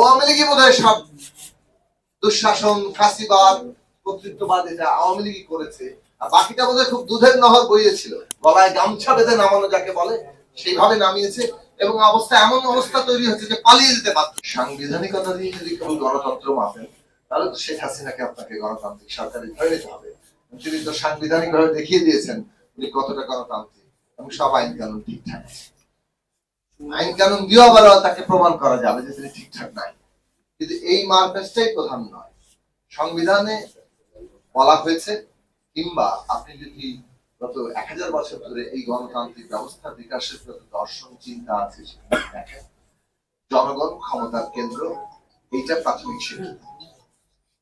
আওয়ামী লীগই বোধ হয় সব দুঃশাসন, ফাঁসিবাদ, কর্তৃত্ববাদ এটা আওয়ামী লীগই করেছে। আর বাকিটা বোধ খুব দুধের নহর বইয়েছিল। গলায় গামছা বেঁধে নামানো যাকে বলে, সেইভাবে নামিয়েছে এবং অবস্থা এমন অবস্থা তৈরি হচ্ছে যে পালিয়ে যেতে বাধ্য। সাংবিধানিকতা দিয়ে যদি কেউ গণতন্ত্র মাপেন তাহলে তো শেখ হাসিনাকে আপনাকে গণতান্ত্রিক সরকারে ধরে নিতে হবে। তিনি তো সাংবিধানিক ভাবে দেখিয়ে দিয়েছেন উনি কতটা গণতান্ত্রিক এবং সব আইন কানুন ঠিকঠাক। আছে আইন কানুন দিয়েও আবার তাকে প্রমাণ করা যাবে যে তিনি ঠিকঠাক নাই। কিন্তু এই মার্কেসটাই প্রধান নয়। সংবিধানে বলা হয়েছে, কিংবা আপনি যদি গত এক হাজার বছর ধরে এই গণতান্ত্রিক ব্যবস্থার বিকাশের যত দর্শন, চিন্তা আছে সেখানে দেখেন, জনগণ ক্ষমতার কেন্দ্র, এইটা প্রাথমিক স্বীকৃতি।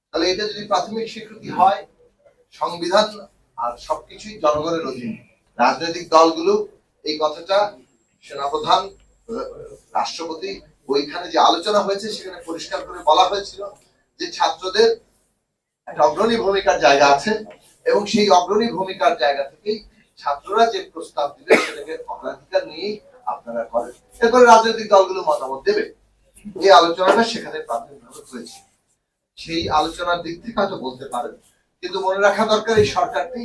তাহলে এটা যদি প্রাথমিক স্বীকৃতি হয়, সংবিধান আর সবকিছুই জনগণের অধীন। রাজনৈতিক দলগুলো এই কথাটা সেনাপ্রধান রাষ্ট্রপতি ওইখানে যে আলোচনা হয়েছে, সেখানে পরিষ্কার করে বলা হয়েছিল যে ছাত্রদের একটা অগ্রণী ভূমিকার জায়গা আছে এবং সেই অগ্রণী ভূমিকার জায়গা থেকেই ছাত্ররা যে প্রস্তাব দিবে, সেটাকে অগ্রাধিকার নিয়েই আপনারা করেন। এরপরে রাজনৈতিক দলগুলো মতামত দেবে। এই আলোচনাটা সেখানে প্রাথমিকভাবে হয়েছে। সেই আলোচনার দিক থেকে হয়তো বলতে পারেন, কিন্তু মনে রাখা দরকার এই সরকারটি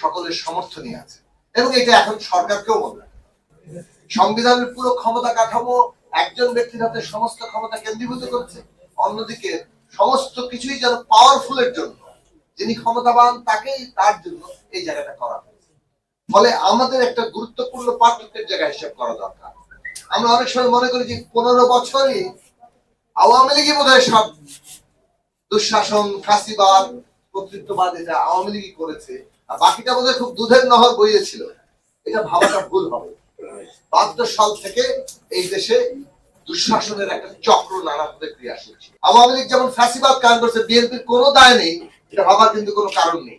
সকলের সমর্থনই আছে। এবং এটা এখন সরকারকেও মনে রাখে সংবিধানের পুরো ক্ষমতা কাঠামো একজন ব্যক্তির হাতে সমস্ত ক্ষমতা কেন্দ্রীভূত করছে, অন্যদিকে সমস্ত কিছুই যেন পাওয়ারফুলের জন্য। যিনি ক্ষমতাবান, তাকেই তার জন্য এই জায়গাটা করা হয়েছে। ফলে আমাদের একটা গুরুত্বপূর্ণ পার্থক্যের জায়গা হিসাব করা দরকার। আমরা অনেক সময় মনে করি যে পনেরো বছরই আওয়ামী লীগই বোধ সব দুঃশাসন, ফাঁসিবাদ, কর্তৃত্ববাদ এটা আওয়ামী লীগই করেছে, আর বাকিটা বোধ খুব দুধের নহর বইয়েছিল এটা ভাবাটা ভুল হবে। বাহাত্তর সাল থেকে এই দেশে দুঃশাসনের একটা চক্র নানাভাবে ক্রিয়াশীল ছিল আওয়ামী লীগ যেমন ফ্যাসিবাদ কায়ন করছে, বিএনপির কোনো দায় নেই, এটা ভাবার কিন্তু কোনো কারণ নেই।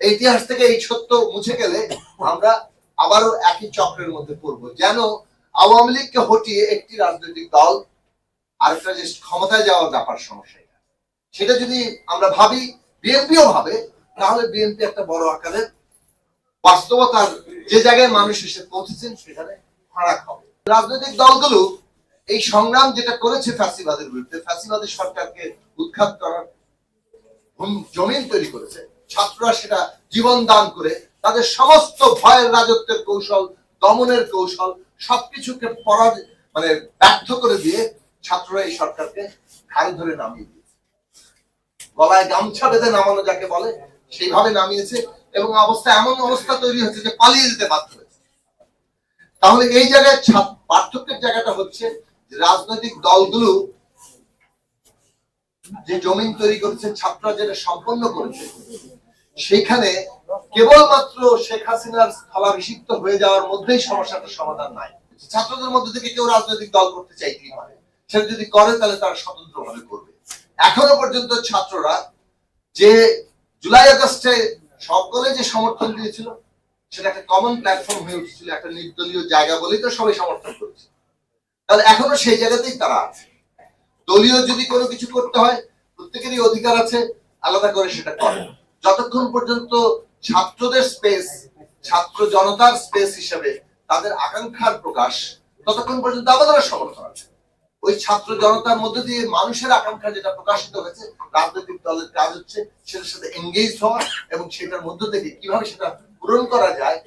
এই ইতিহাস থেকে এই সত্য মুছে গেলে আমরা আবারও একই চক্রের মধ্যে পড়ব। যেন আওয়ামী লীগকে হটিয়ে একটি রাজনৈতিক দল আরেকটা যে ক্ষমতায় যাওয়ার ব্যাপার সমস্যা। সেটা যদি আমরা ভাবি, বিএনপিও ভাবে, তাহলে বিএনপি একটা বড় আকারের বাস্তবতার যে জায়গায় মানুষ এসে পৌঁছেছেন সেখানে ফারাক হবে। রাজনৈতিক দলগুলো এই সংগ্রাম যেটা করেছে ফ্যাসিবাদের বিরুদ্ধে, ফ্যাসিবাদের সরকারকে উৎখাত করার জমিন তৈরি করেছে, ছাত্ররা সেটা জীবন দান করে, তাদের সমস্ত ভয়ের রাজত্বের কৌশল, দমনের কৌশল সবকিছুকে পরাজ মানে ব্যর্থ করে দিয়ে ছাত্ররা এই সরকারকে ঘাড়ে ধরে নামিয়ে দিয়েছে। গলায় গামছা বেঁধে নামানো যাকে বলে, সেইভাবে নামিয়েছে। এবং অবস্থা এমন অবস্থা তৈরি হচ্ছে যে পালিয়ে যেতে বাধ্য হয়েছে। তাহলে এই জায়গায় পার্থক্যের জায়গাটা হচ্ছে রাজনৈতিক দলগুলো যে জমিন তৈরি করেছে ছাত্ররা যেটা সম্পন্ন করেছে, সেখানে কেবলমাত্র শেখ হাসিনার স্থলাভিষিক্ত হয়ে যাওয়ার মধ্যেই সমস্যাটার সমাধান নাই। ছাত্রদের মধ্যে থেকে কেউ রাজনৈতিক দল করতে চাইতেই পারে। সেটা যদি করে, তাহলে তারা স্বতন্ত্র ভাবে করবে। এখনও পর্যন্ত ছাত্ররা যে জুলাই আগস্টে সকলে যে সমর্থন দিয়েছিল, সেটা একটা কমন প্ল্যাটফর্ম হয়ে উঠেছিল, একটা নির্দলীয় জায়গা বলেই তো সবাই সমর্থন করেছে। তাহলে এখনও সেই জায়গাতেই তারা আছে। দলীয় যদি কোনো কিছু করতে হয়, প্রত্যেকেরই অধিকার আছে, আলাদা করে সেটা করে। যতক্ষণ পর্যন্ত ছাত্রদের স্পেস ছাত্র জনতার স্পেস হিসেবে তাদের আকাঙ্ক্ষার প্রকাশ, ততক্ষণ পর্যন্ত আমাদের সমর্থন আছে। ওই ছাত্র জনতার মধ্যে দিয়ে মানুষের আকাঙ্ক্ষা যেটা প্রকাশিত হয়েছে, রাজনৈতিক দলের কাজ হচ্ছে সেটার সাথে এঙ্গেজ হওয়া এবং সেটার মধ্য থেকে কীভাবে সেটা পূরণ করা যায়।